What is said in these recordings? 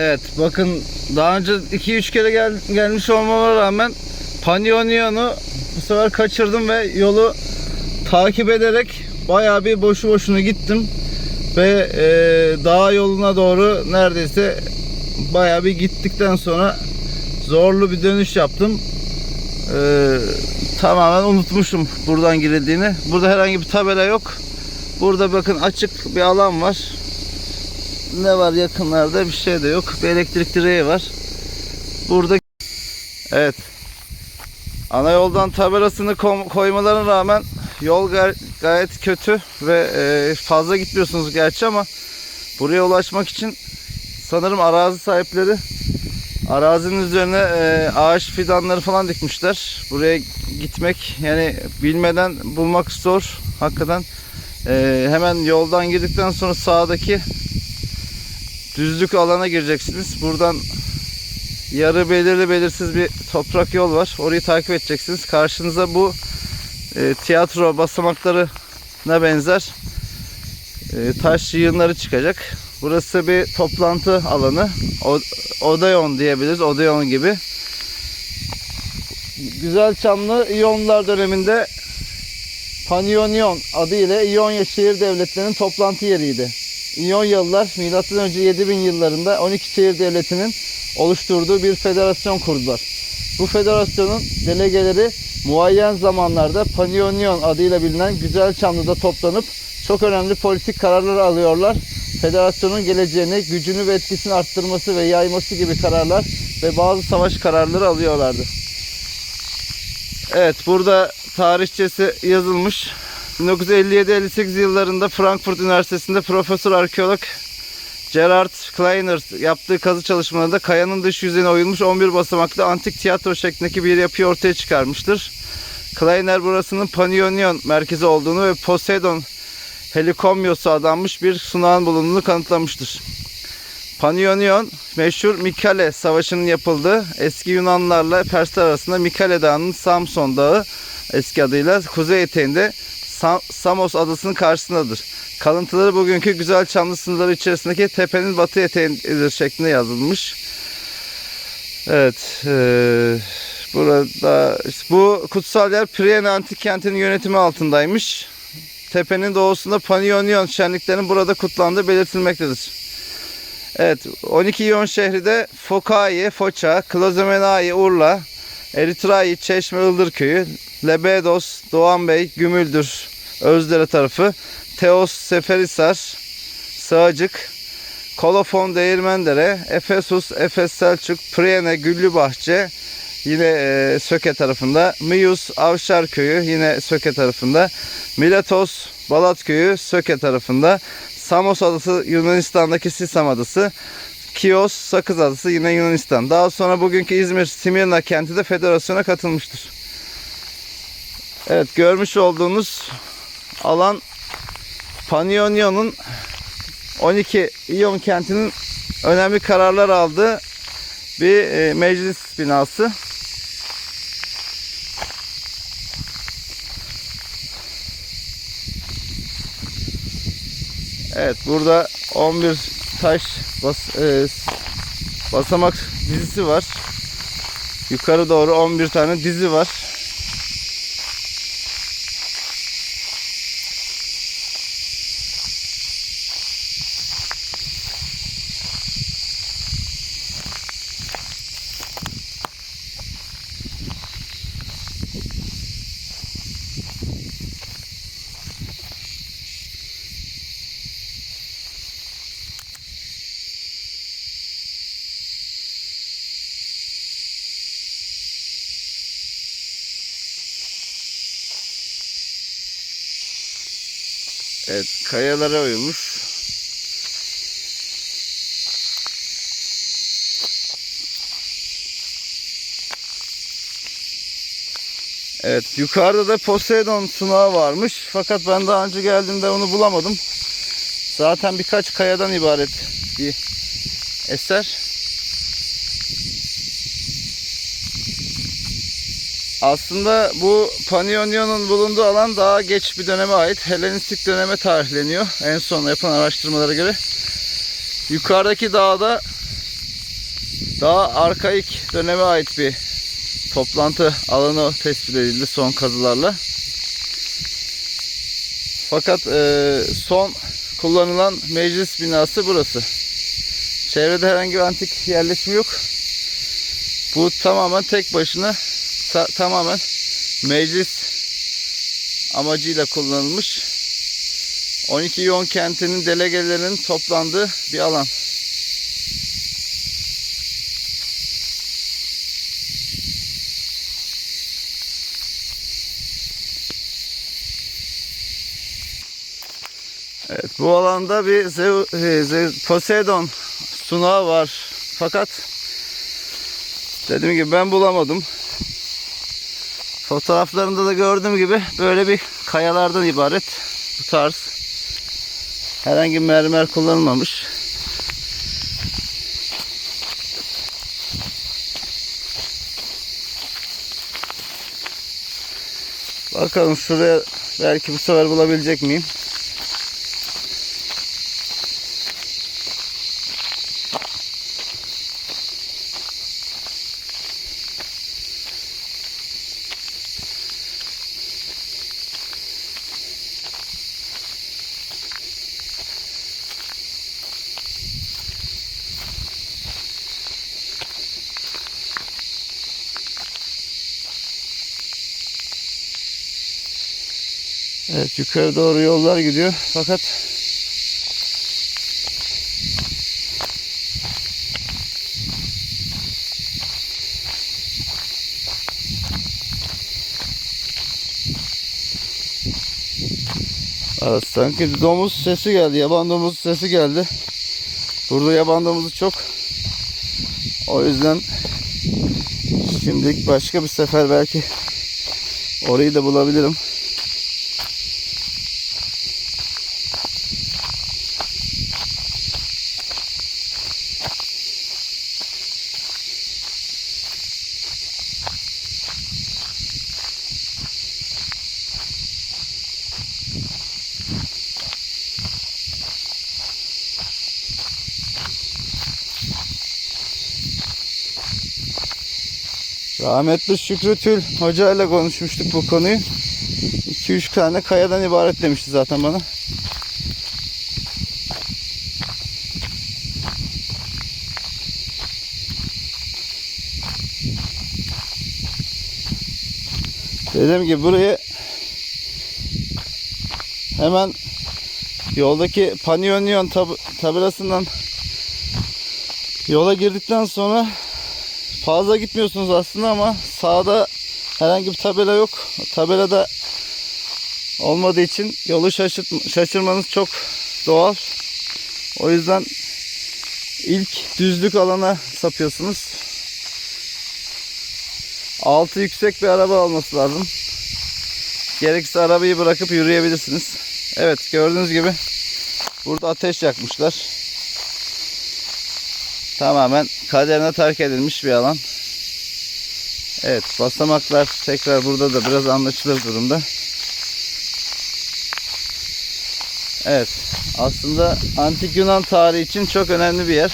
Evet bakın daha önce 2-3 kere gel, gelmiş olmama rağmen Panionia'nı bu sefer kaçırdım ve yolu takip ederek bayağı bir boşu boşuna gittim. Ve e, dağ yoluna doğru neredeyse bayağı bir gittikten sonra zorlu bir dönüş yaptım. E, tamamen unutmuşum buradan girildiğini. Burada herhangi bir tabela yok. Burada bakın açık bir alan var. Ne var yakınlarda bir şey de yok. Bir elektrik direği var. Burada Evet. Ana yoldan tabelasını koymalarına rağmen yol gay- gayet kötü ve e, fazla gitmiyorsunuz gerçi ama buraya ulaşmak için sanırım arazi sahipleri arazinin üzerine e, ağaç fidanları falan dikmişler. Buraya gitmek yani bilmeden bulmak zor. Hakikaten e, hemen yoldan girdikten sonra sağdaki düzlük alana gireceksiniz. Buradan yarı belirli belirsiz bir toprak yol var. Orayı takip edeceksiniz. Karşınıza bu e, tiyatro basamaklarına benzer e, taş yığınları çıkacak. Burası bir toplantı alanı. O, Odeon diyebiliriz. Odeon gibi. Güzel Çamlı İyonlar döneminde Panionion adı ile İonya şehir devletlerinin toplantı yeriydi. İyonyalılar M.Ö. 7000 yıllarında 12 şehir devletinin oluşturduğu bir federasyon kurdular. Bu federasyonun delegeleri muayyen zamanlarda Panionion adıyla bilinen Güzel Çamlı'da toplanıp çok önemli politik kararlar alıyorlar. Federasyonun geleceğini, gücünü ve etkisini arttırması ve yayması gibi kararlar ve bazı savaş kararları alıyorlardı. Evet burada tarihçesi yazılmış. 1957-58 yıllarında Frankfurt Üniversitesi'nde profesör arkeolog Gerard Kleiner yaptığı kazı çalışmalarında kayanın dış yüzeyine oyulmuş 11 basamaklı antik tiyatro şeklindeki bir yapıyı ortaya çıkarmıştır. Kleiner burasının Panionion merkezi olduğunu ve Poseidon helikomyosu adanmış bir sunağın bulunduğunu kanıtlamıştır. Panionion meşhur Mikale Savaşı'nın yapıldığı eski Yunanlarla Persler arasında Mikale Dağı'nın Samson Dağı eski adıyla kuzey eteğinde Sa- Samos adasının karşısındadır. Kalıntıları bugünkü güzel çamlı sınırları içerisindeki tepenin batı eteğindedir şeklinde yazılmış. Evet. eee, burada işte bu kutsal yer Priene antik kentinin yönetimi altındaymış. Tepenin doğusunda Panionion şenliklerinin burada kutlandığı belirtilmektedir. Evet, 12 İyon şehri de Fokai, Foça, Klozomenai, Urla, Eritrai, Çeşme, Ildır köyü, Lebedos, Doğan Bey, Gümüldür, Özdere tarafı, Teos, Seferisar, Sığacık, Kolofon, Değirmendere, Efesus, Efes, Selçuk, Priene, Güllübahçe, yine e, Söke tarafında, Mius, Avşar köyü, yine Söke tarafında, Miletos, Balat köyü, Söke tarafında, Samos adası Yunanistan'daki Sisam adası, Kios, Sakız adası yine Yunanistan. Daha sonra bugünkü İzmir, Simirna kenti de federasyona katılmıştır. Evet görmüş olduğunuz alan Panionion'un 12 İyon kentinin önemli kararlar aldığı bir e, meclis binası. Evet burada 11 taş bas, e, basamak dizisi var. Yukarı doğru 11 tane dizi var. Evet kayalara uymuş. Evet yukarıda da Poseidon sunağı varmış. Fakat ben daha önce geldiğimde onu bulamadım. Zaten birkaç kayadan ibaret bir eser. Aslında bu Panionia'nın bulunduğu alan daha geç bir döneme ait. Helenistik döneme tarihleniyor. En son yapılan araştırmalara göre. Yukarıdaki dağda Daha arkaik döneme ait bir toplantı alanı tespit edildi son kazılarla. Fakat e, son kullanılan meclis binası burası. Çevrede herhangi bir antik yerleşim yok. Bu tamamen tek başına sa- tamamen meclis amacıyla kullanılmış. 12 Yon kentinin delegelerinin toplandığı bir alan. Evet, bu alanda bir Zeu, e, Ze- Poseidon sunağı var. Fakat dediğim gibi ben bulamadım. Fotoğraflarında da gördüğüm gibi böyle bir kayalardan ibaret bu tarz. Herhangi mermer kullanılmamış. Bakalım şuraya belki bu sefer bulabilecek miyim? Evet yukarı doğru yollar gidiyor fakat Evet, sanki domuz sesi geldi. Yaban domuz sesi geldi. Burada yaban domuzu çok. O yüzden şimdilik başka bir sefer belki orayı da bulabilirim. Rahmetli Şükrü Tül Hoca ile konuşmuştuk bu konuyu. 2-3 tane kayadan ibaret demişti zaten bana. Dediğim gibi buraya hemen yoldaki Panionion tab tabelasından yola girdikten sonra fazla gitmiyorsunuz aslında ama sağda herhangi bir tabela yok. Tabelada olmadığı için yolu şaşırt şaşırmanız çok doğal. O yüzden ilk düzlük alana sapıyorsunuz. Altı yüksek bir araba olması lazım. Gerekirse arabayı bırakıp yürüyebilirsiniz. Evet gördüğünüz gibi burada ateş yakmışlar. Tamamen kaderine terk edilmiş bir alan. Evet basamaklar tekrar burada da biraz anlaşılır durumda. Evet aslında antik Yunan tarihi için çok önemli bir yer.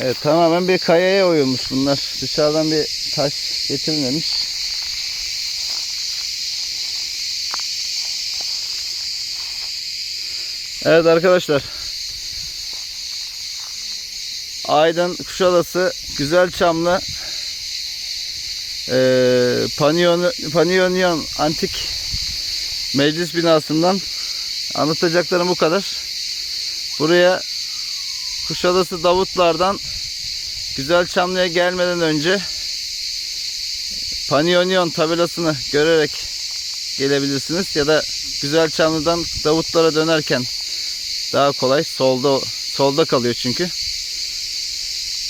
Evet tamamen bir kayaya oyulmuş bunlar. Dışarıdan bir taş getirilmemiş. Evet arkadaşlar. Aydın Kuşadası Güzelçamlı eee Panion, Panionion Antik Meclis binasından anlatacaklarım bu kadar. Buraya Kuşadası Davutlardan Güzelçamlı'ya gelmeden önce Panionion tabelasını görerek gelebilirsiniz ya da Güzelçamlı'dan Davutlara dönerken daha kolay. Solda solda kalıyor çünkü.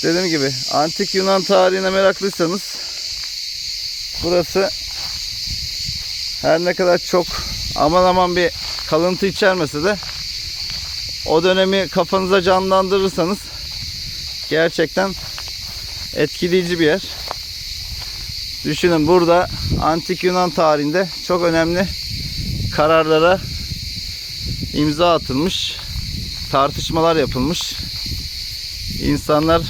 Dediğim gibi antik Yunan tarihine meraklıysanız burası her ne kadar çok aman aman bir kalıntı içermese de o dönemi kafanıza canlandırırsanız gerçekten etkileyici bir yer. Düşünün burada antik Yunan tarihinde çok önemli kararlara imza atılmış. Tartışmalar yapılmış. İnsanlar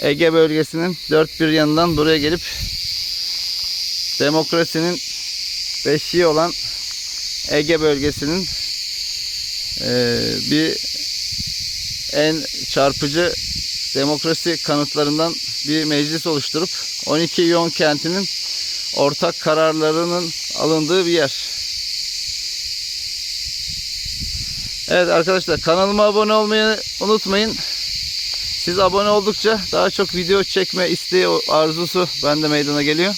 Ege bölgesinin dört bir yanından buraya gelip demokrasinin beşiği olan Ege bölgesinin eee, bir en çarpıcı demokrasi kanıtlarından bir meclis oluşturup 12 Yon kentinin ortak kararlarının alındığı bir yer. Evet arkadaşlar kanalıma abone olmayı unutmayın. Siz abone oldukça daha çok video çekme isteği arzusu bende meydana geliyor.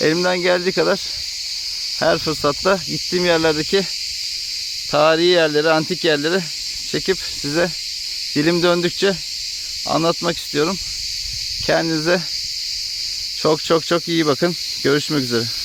Elimden geldiği kadar her fırsatta gittiğim yerlerdeki tarihi yerleri, antik yerleri çekip size dilim döndükçe anlatmak istiyorum. Kendinize çok çok çok iyi bakın. Görüşmek üzere.